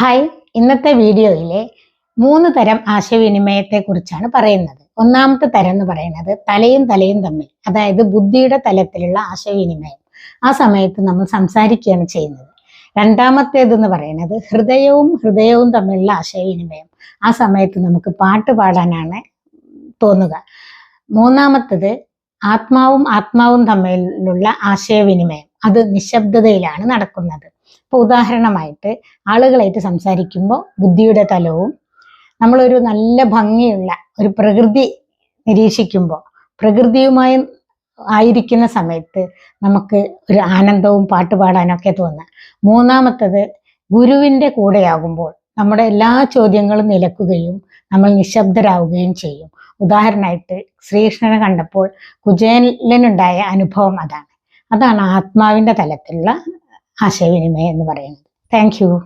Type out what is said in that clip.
Hi. ഇന്നത്തെ വീഡിയോയിലെ മൂന്ന് തരം ആശയവിനിമയത്തെ കുറിച്ചാണ് പറയുന്നത്. ഒന്നാമത്തെ തരം എന്ന് പറയുന്നത് തലയും തലയും തമ്മിൽ അതായത് ബുദ്ധിയുടെ തലത്തിലുള്ള ആശയവിനിമയം. ആ സമയത്ത് നമ്മൾ സംസാരിക്കുകയാണ് ചെയ്യുന്നത്. രണ്ടാമത്തേത് എന്ന് പറയുന്നത് ഹൃദയവും ഹൃദയവും തമ്മിലുള്ള ആശയവിനിമയം. ആ സമയത്ത് നമുക്ക് പാട്ട് പാടാനാണ് തോന്നുക. മൂന്നാമത്തത് ആത്മാവും ആത്മാവും തമ്മിലുള്ള ആശയവിനിമയം. അത് നിശബ്ദതയിലാണ് നടക്കുന്നത്. ഇപ്പൊ ഉദാഹരണമായിട്ട് ആളുകളായിട്ട് സംസാരിക്കുമ്പോൾ ബുദ്ധിയുടെ തലവും നമ്മളൊരു നല്ല ഭംഗിയുള്ള ഒരു പ്രകൃതി നിരീക്ഷിക്കുമ്പോൾ പ്രകൃതിയുമായി ആയിരിക്കുന്ന സമയത്ത് നമുക്ക് ഒരു ആനന്ദവും പാട്ട് പാടാനൊക്കെ തോന്നുക മൂന്നാമത്തത് ഗുരുവിന്റെ കൂടെയാകുമ്പോൾ നമ്മുടെ എല്ലാ ചോദ്യങ്ങളും നിലക്കുകയും നമ്മൾ നിശബ്ദരാകുകയും ചെയ്യും. ഉദാഹരണമായിട്ട് ശ്രീകൃഷ്ണനെ കണ്ടപ്പോൾ കുചേലനുണ്ടായ അനുഭവം അതാണ്. അതാണ് ആത്മാവിന്റെ തലത്തിലുള്ള ആശയവിനിമയം എന്ന് പറയുന്നത്. Thank you